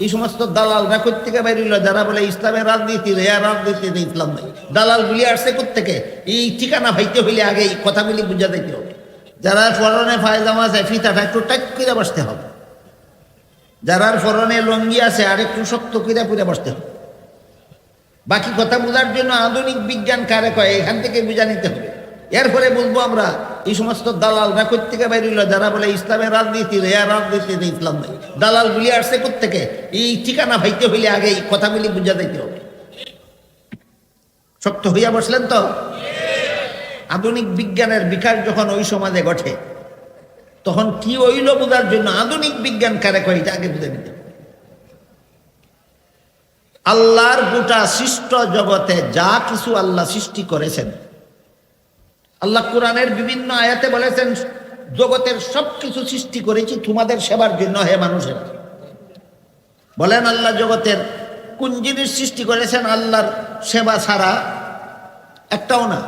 এই সমস্ত দালালরা থেকে বেরিল যারা বলে ইসলামের রাজনীতি রেয়া রাজনীতিতে ইসলাম নাই দালাল গুলি আসছে থেকে এই ঠিকানা ভাইতে হইলে আগে এই কথাগুলি বুঝা দিতে হবে। যারা ফরনে ফায়জামা আছে ফিতাটা একটু টাইট করে বসতে হবে। যারার ফরনে লঙ্গি আছে, আর একটু শক্ত করে পুরে বসতে হবে। বাকি কথা বোঝার জন্য আধুনিক বিজ্ঞান কারে কয়? এখান থেকে বুঝা নিতে হবে। এরপরে বলব আমরা এই সমস্ত দালাল দালালরা থেকে বেরিল যারা বলে ইসলামের রাজনীতি রেয়া রাজনীতিতে ইসলাম নাই দালাল গুলি আসছে থেকে এই ঠিকানা ভাইতে হইলে আগে এই কথাগুলি বুঝা দিতে হবে। শক্ত হইয়া বসলেন তো? আধুনিক বিজ্ঞানের বিকাশ যখন ওই সমাজে ঘটে, তখন কি হইল বোঝার জন্য? আধুনিক বিজ্ঞান কারে কয়? এটা আগে বুঝে নিতে আল্লাহর গোটা সৃষ্ট জগতে যা কিছু আল্লাহ সৃষ্টি করেছেন আল্লাহ কোরআনের বিভিন্ন আয়াতে বলেছেন, জগতের সব কিছু সৃষ্টি করেছি তোমাদের সেবার জন্য হে মানুষের। বলেন আল্লাহ জগতের কোন জিনিস সৃষ্টি করেছেন আল্লাহর সেবা ছাড়া? একটাও না।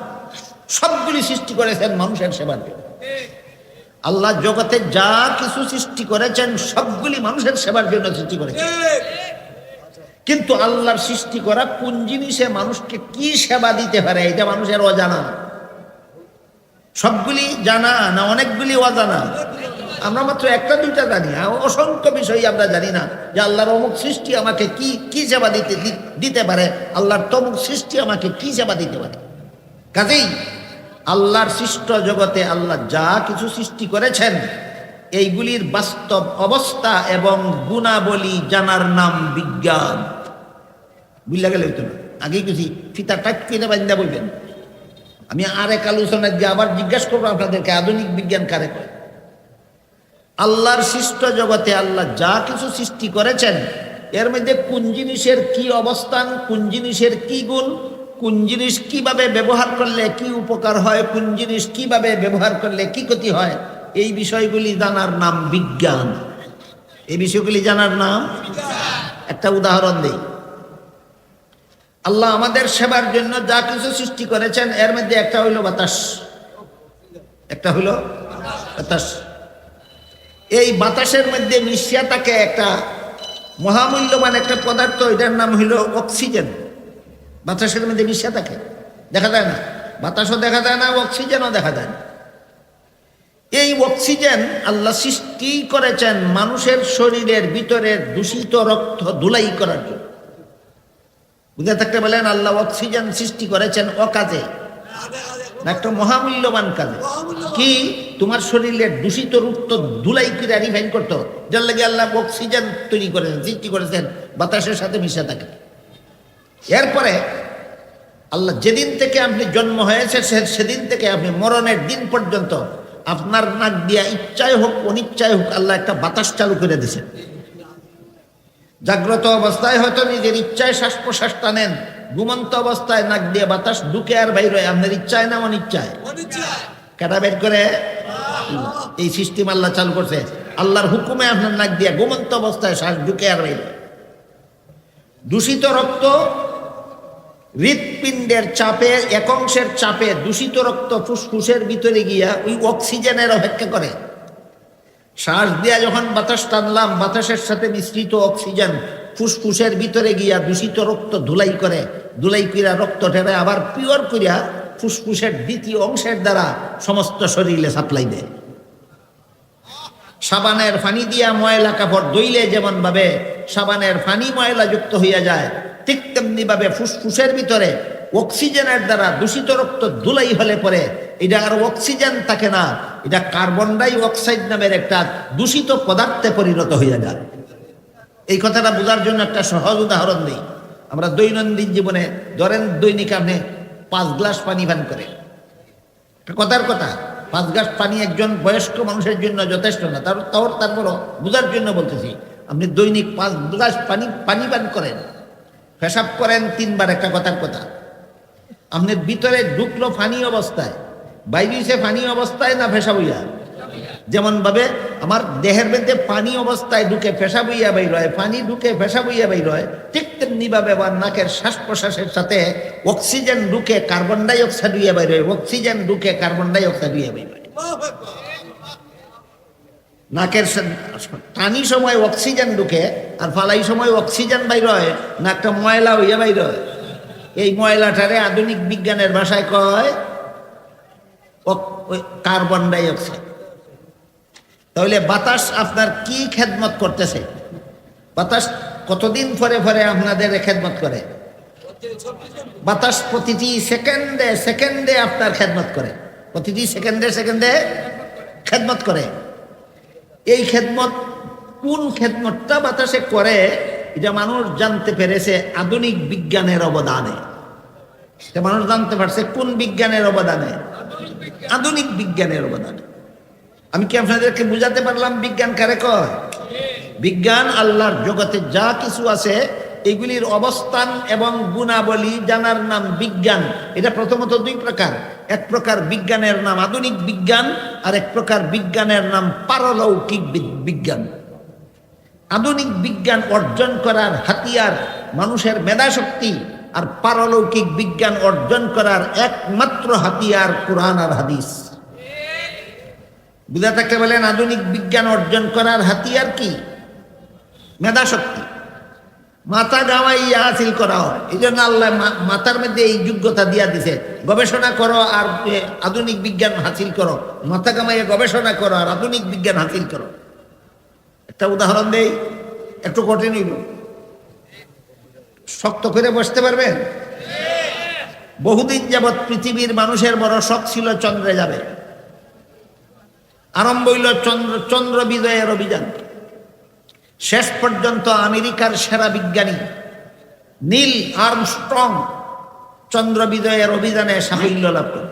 সবগুলি সৃষ্টি করেছেন মানুষের সেবার জন্য। আল্লাহ জগতে যা কিছু সৃষ্টি করেছেন, সবগুলি মানুষের সেবার জন্য সৃষ্টি করেছেন। কিন্তু আল্লাহর সৃষ্টি করা কোন জিনিসে মানুষকে কি সেবা দিতে পারে, এটা মানুষের অজানা সবগুলি জানা না, অনেকগুলি অজানা? আমরা মাত্র একটা, দুইটা জানি। অসংখ্য বিষয় আমরা জানি না যে আল্লাহর অমুক সৃষ্টি আমাকে কি কি সেবা দিতে দিতে পারে? আল্লাহর তমুক সৃষ্টি আমাকে কি সেবা দিতে পারে? কাজেই আল্লাহর সৃষ্ট জগতে আল্লাহ যা কিছু সৃষ্টি করেছেন, এইগুলির বাস্তব অবস্থা এবং গুণাবলী জানার নাম বিজ্ঞান। বুঝলা গেলে হইতো না। আগেই কিছু ফিতা টাইট করে বান্দা বলবেন। আমি আর এক আলোচনা দিয়ে আবার জিজ্ঞাসা করব আপনাদেরকে, আধুনিক বিজ্ঞান কারে কয়? আল্লাহর সৃষ্ট জগতে আল্লাহ যা কিছু সৃষ্টি করেছেন, এর মধ্যে কোন জিনিসের কি অবস্থান, কোন জিনিসের কি গুণ, কোন জিনিস কীভাবে ব্যবহার করলে কি উপকার হয়, কোন জিনিস কীভাবে ব্যবহার করলে কি ক্ষতি হয়, এই বিষয়গুলি জানার নাম বিজ্ঞান। এই বিষয়গুলি জানার নাম একটা উদাহরণ দেই। আল্লাহ আমাদের সেবার জন্য যা কিছু সৃষ্টি করেছেন, এর মধ্যে একটা হইল বাতাস। একটা হইল বাতাস। এই বাতাসের মধ্যে মিশিয়া থাকে একটা মহামূল্যবান একটা পদার্থ, এটার নাম হইল অক্সিজেন। বাতাসের মধ্যে মিশিয়া থাকে দেখা যায় না? বাতাসও দেখা যায় না, অক্সিজেনও দেখা যায় না। এই অক্সিজেন আল্লাহ সৃষ্টি করেছেন মানুষের শরীরের ভিতরের দূষিত রক্ত ধুলাই করার জন্য। বুঝে থাকতে বলেন আল্লাহ অক্সিজেন সৃষ্টি করেছেন অকাজে। একটা মহামূল্যবান কাজে। কি? তোমার শরীরের দূষিত রক্ত ধুলাই করে রিফাইন করতো যার লাগে আল্লাহ অক্সিজেন তৈরি করেছেন, সৃষ্টি করেছেন, বাতাসের সাথে মিশে থাকে। এরপরে আল্লাহ যেদিন থেকে আপনি জন্ম হয়েছে সেদিন থেকে আপনি মরণের দিন পর্যন্ত আপনার নাক দিয়া ইচ্ছায় হোক, অনিচ্ছায় হোক, আল্লাহ একটা বাতাস চালু করে দিয়েছেন। জাগ্রত অবস্থায় হয়তো নিজের ইচ্ছায় শ্বাস প্রশ্বাস টানেন, ঘুমন্ত অবস্থায় নাক দিয়ে বাতাস ঢুকে আর বাইর আপনার ইচ্ছায় না অনিচ্ছায়? কাটা বের করে? এই সিস্টেম আল্লাহ চালু করছে। আল্লাহর হুকুমে আপনার নাক দিয়ে ঘুমন্ত অবস্থায় শ্বাস ঢুকে আর বাইর দূষিত রক্ত হৃৎপিণ্ডের চাপে, এক অংশের চাপে দূষিত রক্ত ফুসফুসের ভিতরে গিয়া ওই অক্সিজেনের অপেক্ষা করে। শ্বাস দিয়া যখন বাতাস টানলাম, বাতাসের সাথে মিশ্রিত অক্সিজেন ফুসফুসের ভিতরে গিয়া দূষিত রক্ত ধুলাই করে, ধুলাই করিয়া রক্ত ঠেলে আবার পিওর করিয়া ফুসফুসের দ্বিতীয় অংশের দ্বারা সমস্ত শরীরে সাপ্লাই দেয়। সাবানের ফানি দিয়া ময়লা কাপড় দইলে যেমন ভাবে সাবানের ফানি ময়লা যুক্ত হইয়া যায়, ঠিক তেমনি ভাবে ফুসফুসের ভিতরে অক্সিজেনের দ্বারা দূষিত রক্ত ধুলাই হলে পরে এটা আর অক্সিজেন থাকে না। এটা কার্বন ডাই অক্সাইড নামের একটা দূষিত পদার্থে পরিণত হইয়া যায়। এই কথাটা বোঝার জন্য একটা সহজ উদাহরণ দিই আমরা দৈনন্দিন জীবনে ধরেন দৈনিক আপনি পাঁচ গ্লাস পানি পান করে। কথার কথা, পাঁচ গ্লাস পানি একজন বয়স্ক মানুষের জন্য যথেষ্ট না। তার তাও তারপরও বোঝার জন্য বলতেছি, আপনি দৈনিক পাঁচ গ্লাস পানি পানি পান করেন। পেশাব করেন তিনবার একটা কথার কথা। আপনার ভিতরে ঢুকলো পানি অবস্থায় বাইরে পানি অবস্থায় না ফেসা হইয়া যেমন ভাবে আমার দেহের মধ্যে পানি অবস্থায় ঢুকে ফেসা বইয়া বাইর হয় পানি ঢুকে ফেসা হইয়া বাইর হয় ঠিক তেমনি ভাবে আমার নাকের শ্বাস প্রশ্বাসের সাথে অক্সিজেন ঢুকে কার্বন ডাই অক্সাইড হইয়া বাইর হয় অক্সিজেন ঢুকে কার্বন ডাই অক্সাইড হইয়া বাইর নাকের টানি সময় অক্সিজেন ঢুকে আর ফালাই সময় অক্সিজেন বাইর হয় নাকটা ময়লা হইয়া বাইর হয় এই ময়লাটারে আধুনিক বিজ্ঞানের ভাষায় কয় কার্বন ডাই অক্সাইড তাহলে বাতাস আপনার কি খেদমত করতেছে? বাতাস কতদিন পরে পরে আপনাদের খেদমত করে? বাতাস প্রতিটি সেকেন্ডে সেকেন্ডে আপনার খেদমত করে। প্রতিটি সেকেন্ডে সেকেন্ডে খেদমত করে। এই খেদমত কোন খেদমতটা বাতাসে করে, এটা মানুষ জানতে পেরেছে আধুনিক বিজ্ঞানের অবদানে। এটা মানুষ জানতে পারছে কোন বিজ্ঞানের অবদানে। আধুনিক বিজ্ঞানের অবদান। আমি কি আপনাদেরকে বুঝাতে পারলাম বিজ্ঞান কারে কয়? বিজ্ঞান আল্লাহর জগতে যা কিছু আছে, এগুলির অবস্থান এবং গুণাবলী জানার নাম বিজ্ঞান। এটা প্রথমত দুই প্রকার। এক প্রকার বিজ্ঞানের নাম আধুনিক বিজ্ঞান, আর এক প্রকার বিজ্ঞানের নাম পারলৌকিক বিজ্ঞান। আধুনিক বিজ্ঞান অর্জন করার হাতিয়ার মানুষের মেধাশক্তি আর পারলৌকিক বিজ্ঞান অর্জন করার একমাত্র হাতিয়ার কোরআন আর হাদিস। বুঝা বলেন, আধুনিক বিজ্ঞান অর্জন করার হাতিয়ার কি? মেধাশক্তি। মাথা গাওয়াইয়া হাসিল করা হয়। এই জন্য আল্লাহ মাথার মধ্যে এই যোগ্যতা দিয়া দিছে। গবেষণা করো আর আধুনিক বিজ্ঞান হাসিল করো। মাথা কামাইয়া গবেষণা করো আর আধুনিক বিজ্ঞান হাসিল করো। একটা উদাহরণ দেই, একটু কঠিন হইল। শক্ত করে বসতে পারবেন? বহুদিন যাবৎ পৃথিবীর মানুষের বড় শখ ছিল চন্দ্রে যাবে। আরম্ভ হইল চন্দ্র চন্দ্র বিজয়ের অভিযান। শেষ পর্যন্ত আমেরিকার সেরা বিজ্ঞানী নীল আর্মস্ট্রং চন্দ্র বিজয়ের অভিযানে সাফল্য লাভ করল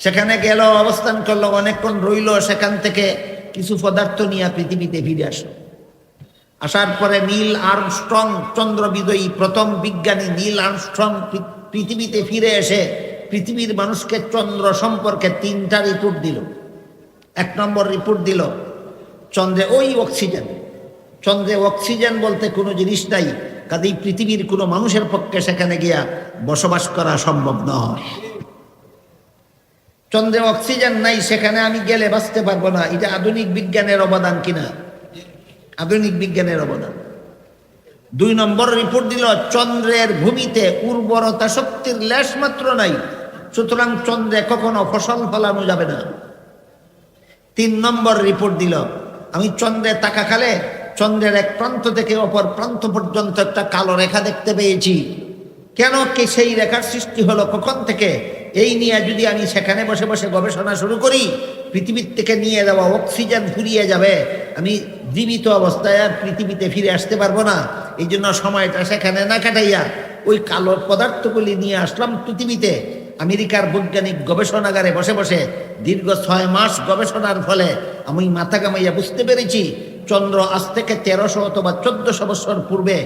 সেখানে গেল, অবস্থান করল, অনেকক্ষণ রইল, সেখান থেকে কিছু পদার্থ নিয়ে পৃথিবীতে ফিরে আসলো। আসার পরে নীল আর্মস্ট্রং চন্দ্র বিজয়ী প্রথম বিজ্ঞানী নীল আর্মস্ট্রং পৃথিবীতে ফিরে এসে পৃথিবীর মানুষকে চন্দ্র সম্পর্কে তিনটা রিপোর্ট দিল। এক নম্বর রিপোর্ট দিল, চন্দ্রে ওই অক্সিজেন। চন্দ্রে অক্সিজেন বলতে কোনো জিনিস নাই কাজেই পৃথিবীর কোনো মানুষের পক্ষে সেখানে গিয়া বসবাস করা সম্ভব নয়। চন্দ্রে অক্সিজেন নাই, সেখানে আমি গেলে বাঁচতে পারব না, এটা আধুনিক বিজ্ঞানের অবদান কিনা? আধুনিক বিজ্ঞানের অবদান। দুই নম্বর রিপোর্ট দিল, চন্দ্রের ভূমিতে উর্বরতা শক্তির লেশ মাত্র নাই, সুতরাং চন্দ্রে কখনো ফসল ফলানো যাবে না। তিন নম্বর রিপোর্ট দিল, আমি চন্দ্রে তাকা খালে, চন্দ্রের এক প্রান্ত থেকে অপর প্রান্ত পর্যন্ত একটা কালো রেখা দেখতে পেয়েছি। কেন কি সেই রেখার সৃষ্টি হলো কখন থেকে? এই নিয়ে যদি আমি সেখানে বসে বসে গবেষণা শুরু করি পৃথিবীর থেকে নিয়ে যাওয়া অক্সিজেন ফুরিয়ে যাবে। আমি জীবিত অবস্থায় আর পৃথিবীতে ফিরে আসতে পারব না। এই জন্য সময়টা সেখানে না কাটাইয়া ওই কালো পদার্থগুলি নিয়ে আসলাম পৃথিবীতে। আমেরিকার বৈজ্ঞানিক গবেষণাগারে বসে বসে দীর্ঘ ছয় মাস গবেষণার ফলে আমি মাথা কামাইয়া বুঝতে পেরেছি, চন্দ্র আজ থেকে তেরোশো অথবা চোদ্দশো বছর পূর্বে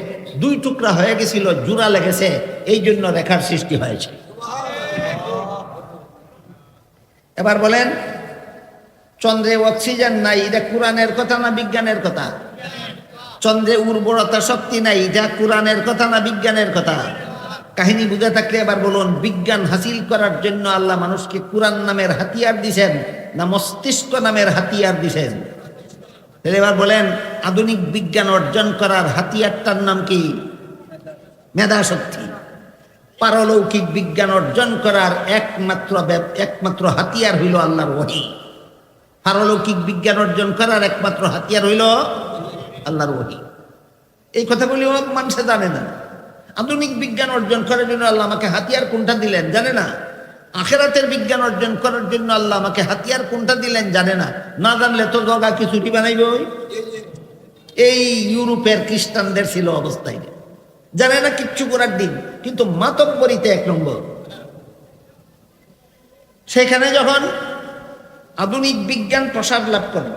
দুই টুকরা হয়ে গেছিল, জোড়া লেগেছে। এই জন্য রেখার সৃষ্টি হয়েছে। এবার বলেন চন্দ্রে অক্সিজেন নাই এটা কোরআনের কথা না বিজ্ঞানের কথা? চন্দ্রে উর্বরতা শক্তি নাই এটা কোরআনের কথা না বিজ্ঞানের কথা? কাহিনী বুঝে থাকলে এবার বলুন, বিজ্ঞান হাসিল করার জন্য আল্লাহ মানুষকে কোরআন নামের হাতিয়ার দিছেন না মস্তিষ্ক নামের হাতিয়ার দিছেন? এবার বলেন, আধুনিক বিজ্ঞান অর্জন করার হাতিয়ারটার নাম কি? মেধা শক্তি পারলৌকিক বিজ্ঞান অর্জন করার একমাত্র একমাত্র হাতিয়ার হইল আল্লাহর ওহী। পারলৌকিক বিজ্ঞান অর্জন করার একমাত্র হাতিয়ার হইল আল্লাহর ওহী এই কথাগুলিও মানুষে জানে না। আধুনিক বিজ্ঞান অর্জন করার জন্য আল্লাহ আমাকে হাতিয়ার কোনটা দিলেন জানে না? আখেরাতের বিজ্ঞান অর্জন করার জন্য আল্লাহ আমাকে হাতিয়ার কোনটা দিলেন জানে না? না জানলে তো জগা কিছুটি বানাইব? এই ইউরোপের খ্রিস্টানদের ছিল অবস্থায় জানে না কিচ্ছু করার দিন, কিন্তু মাতব্বরিতে এক নম্বর। সেখানে যখন আধুনিক বিজ্ঞান প্রসার লাভ করে।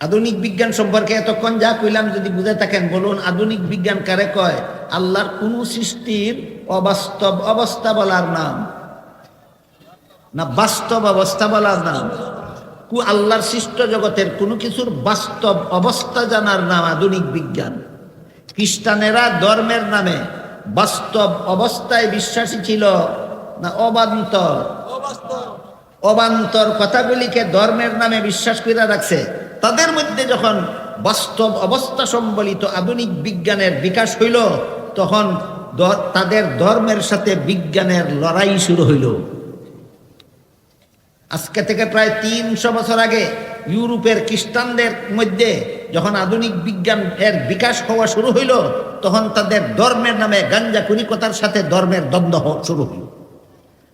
আধুনিক বিজ্ঞান সম্পর্কে এতক্ষণ যা কইলাম যদি বুঝে থাকেন, বলুন আধুনিক বিজ্ঞান কারে কয়? আল্লাহর কোন সৃষ্টির অবাস্তব অবস্থা বলার নাম। না, বাস্তব অবস্থা বলার নাম। কু আল্লাহর সৃষ্ট জগতের কোনো কিছুর বাস্তব অবস্থা জানার নাম আধুনিক বিজ্ঞান। খ্রিস্টানেরা ধর্মের নামে বাস্তব অবস্থায় বিশ্বাসী ছিল। না, অবান্তর। অবান্তর কথাগুলিকে ধর্মের নামে বিশ্বাস করে রাখছে। তাদের মধ্যে যখন বাস্তব অবস্থা সম্বলিত আধুনিক বিজ্ঞানের বিকাশ হইল, তখন তাদের ধর্মের সাথে বিজ্ঞানের লড়াই শুরু হইল। আজকে থেকে প্রায় তিনশো বছর আগে ইউরোপের খ্রিস্টানদের মধ্যে যখন আধুনিক বিজ্ঞান এর বিকাশ হওয়া শুরু হইল, তখন তাদের ধর্মের নামে গাঞ্জা কুনিকতার সাথে ধর্মের দ্বন্দ্ব শুরু হইল।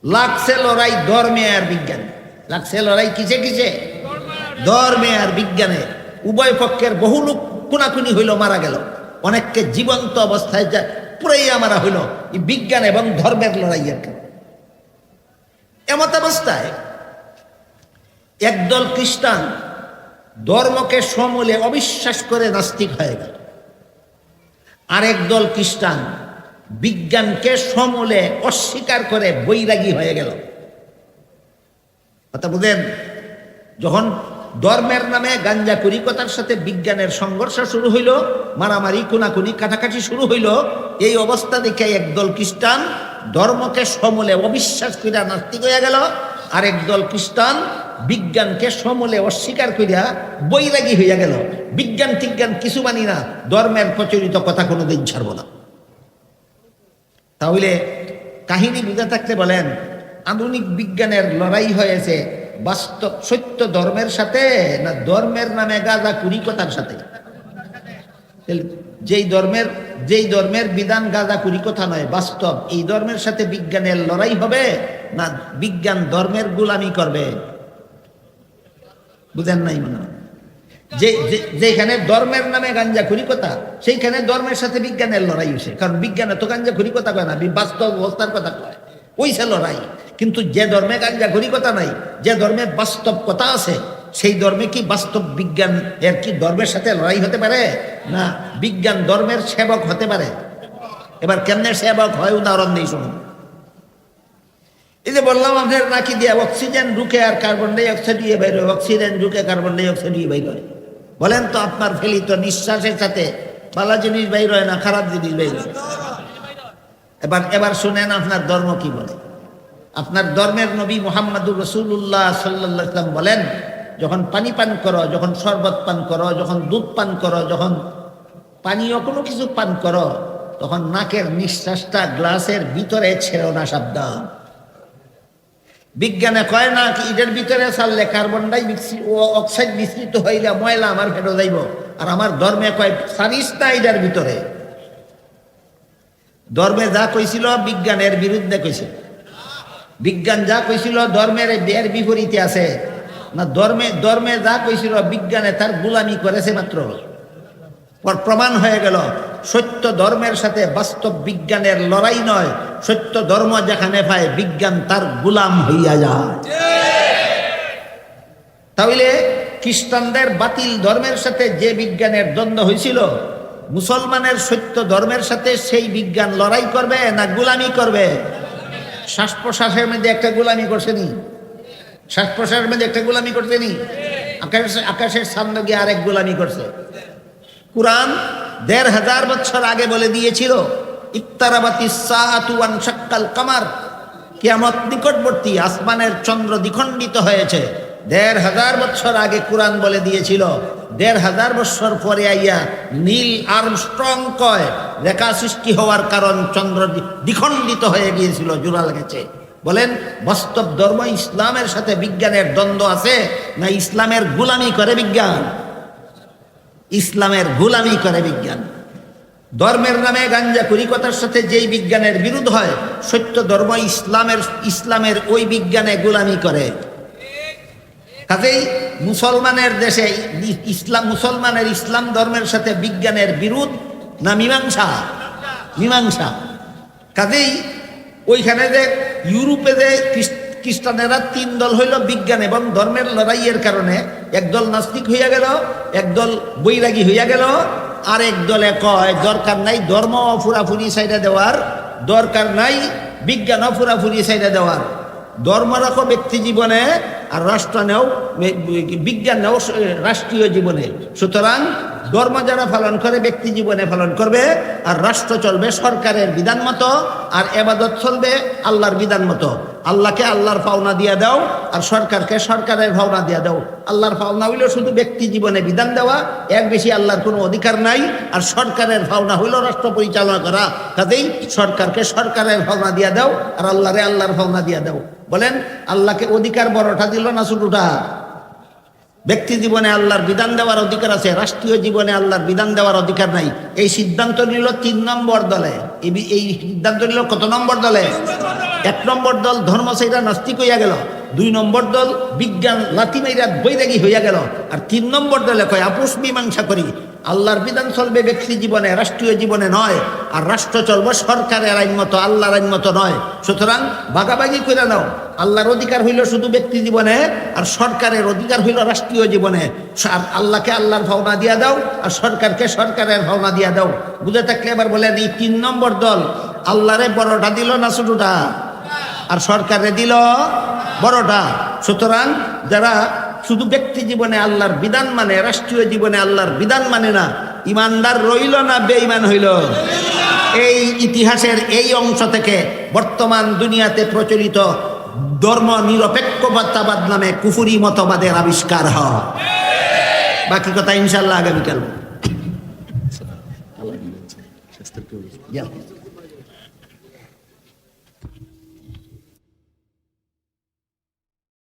লাগছে লড়াই ধর্মে আর বিজ্ঞানে। লাগছে লড়াই কিসে কিসে? ধর্মে আর বিজ্ঞানে। উভয় পক্ষের বহু লোক খুনাখুনি হইল, মারা গেল। অনেককে জীবন্ত অবস্থায় যা পুরাইয়া মারা হইল, এই বিজ্ঞান এবং ধর্মের লড়াইয়ের এমত অবস্থায় একদল খ্রিস্টান ধর্মকে সমূলে অবিশ্বাস করে নাস্তিক হয়ে গেল। আরেক দল খ্রিস্টান বিজ্ঞানকে সমূলে অস্বীকার করে বৈরাগী হয়ে গেল। কথা বুঝেন যখন ধর্মের নামে গাঞ্জা কুরিকতার সাথে বিজ্ঞানের সংঘর্ষ শুরু হইল, মারামারি কোনাকুনি কাটাকাটি শুরু হইল, এই অবস্থা দেখে একদল খ্রিস্টান ধর্মকে সমূলে অবিশ্বাস করিয়া নাস্তিক হইয়া গেল। আর একদল খ্রিস্টান বিজ্ঞানকে সমূলে অস্বীকার করিয়া বৈরাগী হইয়া গেল। বিজ্ঞান টিজ্ঞান কিছু মানি না, ধর্মের প্রচলিত কথা কোনোদিন ছাড়ব না। তাহলে কাহিনী বুঝে থাকতে বলেন, আধুনিক বিজ্ঞানের লড়াই হয়েছে বাস্তব সত্য ধর্মের সাথে না ধর্মের নামে গাজা কুরিকতার সাথে? যেই ধর্মের যেই ধর্মের বিধান গাজা কুরিকথা নয়, বাস্তব, এই ধর্মের সাথে বিজ্ঞানের লড়াই হবে না বিজ্ঞান ধর্মের গুলামি করবে? বুঝেন নাই মনে হয়? যে যেখানে ধর্মের নামে গাঞ্জা খুরিকতা সেইখানে ধর্মের সাথে বিজ্ঞানের লড়াই হয়েছে কারণ বিজ্ঞানে তো গাঞ্জা খুরিকতা কয় না বাস্তব অবস্থার কথা কয়। ওইসে লড়াই। কিন্তু যে ধর্মে গাঞ্জা খুরিকতা নাই, যে ধর্মে বাস্তব কথা আছে, সেই ধর্মে কি বাস্তব বিজ্ঞান এর কি ধর্মের সাথে লড়াই হতে পারে? না, বিজ্ঞান ধর্মের সেবক হতে পারে। এবার কেমনে সেবক হয়? উদাহরণ নেই শুনুন। এই যে বললাম আপনার নাকি দিয়ে অক্সিজেন ঢুকে আর কার্বন ডাই অক্সাইড দিয়ে বাইর অক্সিজেন ঢুকে কার্বন ডাইঅক্সাইড দিয়ে বাইর বলেন তো আপনার ফেলিত নিঃশ্বাসের সাথে। ভালো জিনিস বাইর হয় না, খারাপ জিনিস বাইর হয়। এবার এবার শুনেন আপনার ধর্ম কি বলে। আপনার ধর্মের নবী মোহাম্মদুর রসুল্লাহ সাল্লাম বলেন, যখন পানি পান করো, যখন শরবত পান করো, যখন দুধ পান করো, যখন পানীয় কোনো কিছু পান করো, তখন নাকের নিঃশ্বাসটা গ্লাসের ভিতরে ছেড়ো না সাবধান। বিজ্ঞানে কয় না কি এটার ভিতরে ছাড়লে কার্বন ডাই ও অক্সাইড মিশ্রিত হইলে ময়লা আমার ফেরো যাইব। আর আমার ধর্মে কয় সারিস না এটার ভিতরে? ধর্মে যা কইছিল বিজ্ঞানের বিরুদ্ধে কইছিল বিজ্ঞান যা কইছিল ধর্মের এর বিপরীতে আছে। না, ধর্মে ধর্মে যা কইছিল বিজ্ঞানে তার গুলামি করেছে মাত্র। পর প্রমাণ হয়ে গেল, সত্য ধর্মের সাথে বাস্তব বিজ্ঞানের লড়াই নয়, সত্য ধর্ম যেখানে পায় বিজ্ঞান তার গুলাম হইয়া যায়। তাহলে খ্রিস্টানদের বাতিল ধর্মের সাথে যে বিজ্ঞানের দ্বন্দ্ব হয়েছিল মুসলমানের সত্য ধর্মের সাথে সেই বিজ্ঞান লড়াই করবে না গুলামি করবে? শ্বাস প্রশ্বাসের মধ্যে একটা গুলামি করছে নি? শ্বাস প্রশ্বাসের মধ্যে একটা গুলামি করছে নি? আকাশের আকাশের সামনে গিয়ে আরেক গুলামি করছে। কোরআন দেড় হাজার বছর আগে বলে দিয়েছিল ইফতারাবাতি সাহাতুয়ান কামার। কিয়ামত নিকটবর্তী আসমানের চন্দ্র দ্বিখণ্ডিত হয়েছে। দেড় হাজার বছর আগে কোরআন বলে দিয়েছিল, দেড় হাজার বছর পরে আইয়া নীল আর্মস্ট্রং কয়, রেখা সৃষ্টি হওয়ার কারণ চন্দ্র দ্বিখণ্ডিত হয়ে গিয়েছিল জোড়া লেগেছে বলেন, বাস্তব ধর্ম ইসলামের সাথে বিজ্ঞানের দ্বন্দ্ব আছে না ইসলামের গুলামি করে বিজ্ঞান? ইসলামের গোলামি করে বিজ্ঞান। ধর্মের নামে গাঞ্জা কুরিকতার সাথে যেই বিজ্ঞানের বিরোধ হয়, সত্য ধর্ম ইসলামের ইসলামের ওই বিজ্ঞানে গোলামি করে। কাজেই মুসলমানের দেশে ইসলাম, মুসলমানের ইসলাম ধর্মের সাথে বিজ্ঞানের বিরোধ না মীমাংসা? মীমাংসা। কাজেই ওইখানে যে ইউরোপে যে খ্রিস্টানেরা তিন দল হইল বিজ্ঞান এবং ধর্মের লড়াইয়ের কারণে একদল নাস্তিক হইয়া গেল, একদল বৈরাগী হইয়া গেল আর একদলে কয়, দরকার নাই ধর্ম ফুরাফুরি সাইডা দেওয়ার, দরকার নাই বিজ্ঞান ফুরাফুরি সাইডা দেওয়ার। ধর্ম রাখো ব্যক্তি জীবনে আর রাষ্ট্র নেও বিজ্ঞান নেও রাষ্ট্রীয় জীবনে। সুতরাং ধর্ম যারা পালন করে, ব্যক্তি জীবনে পালন করবে, আর রাষ্ট্র চলবে সরকারের বিধান মতো, আর এবাদত চলবে আল্লাহর বিধান মতো। আল্লাহকে আল্লাহর পাওনা দিয়ে দাও, আর সরকারকে সরকারের ভাওনা দিয়ে দাও। আল্লাহর পাওনা হইল শুধু ব্যক্তি জীবনে বিধান দেওয়া এক বেশি আল্লাহর কোনো অধিকার নাই, আর সরকারের ভাওনা হইল রাষ্ট্র পরিচালনা করা। কাজেই সরকারকে সরকারের ভাওনা দিয়ে দাও, আর আল্লাহরে আল্লাহর ভাওনা দিয়ে দাও। বলেন, আল্লাহকে অধিকার বড়টা দিল না ছোটটা? ব্যক্তি জীবনে আল্লাহর বিধান দেওয়ার অধিকার আছে, রাষ্ট্রীয় জীবনে আল্লাহর বিধান দেওয়ার অধিকার নাই। এই সিদ্ধান্ত নিল তিন নম্বর দলে। এই সিদ্ধান্ত নিল কত নম্বর দলে? এক নম্বর দল ধর্ম সেটা নাস্তিক হইয়া গেল। দুই নম্বর দল বিজ্ঞান লাথি মাইরা বৈরাগী হইয়া গেল। আর তিন নম্বর দলে কয় আপোষ মীমাংসা করি। আল্লাহর বিধান চলবে ব্যক্তি জীবনে, রাষ্ট্রীয় জীবনে নয়। আর রাষ্ট্র চলবে সরকারের আইন মতো, আল্লাহর আইন মতো নয়। সুতরাং ভাগাভাগি করে নাও। আল্লাহর অধিকার হইল শুধু ব্যক্তি জীবনে, আর সরকারের অধিকার হইল রাষ্ট্রীয় জীবনে। আর আল্লাহকে আল্লাহর ভাবনা দিয়া দাও, আর সরকারকে সরকারের ভাবনা দিয়া দাও। বুঝে থাকলে এবার বলেন, এই তিন নম্বর দল আল্লাহরে বড়টা দিল না ছোটটা? আর সরকারে দিল বড়টা। সুতরাং যারা শুধু ব্যক্তি জীবনে আল্লাহর বিধান মানে রাষ্ট্রীয় জীবনে আল্লাহর বিধান মানে না ইমানদার রইল না বেঈমান হইল। এই ইতিহাসের এই অংশ থেকে বর্তমান দুনিয়াতে প্রচলিত ধর্ম নিরপেক্ষবাদ নামে কুফুরি মতবাদের আবিষ্কার হয়। বাকি কথা ইনশাল্লাহ আগামীকাল।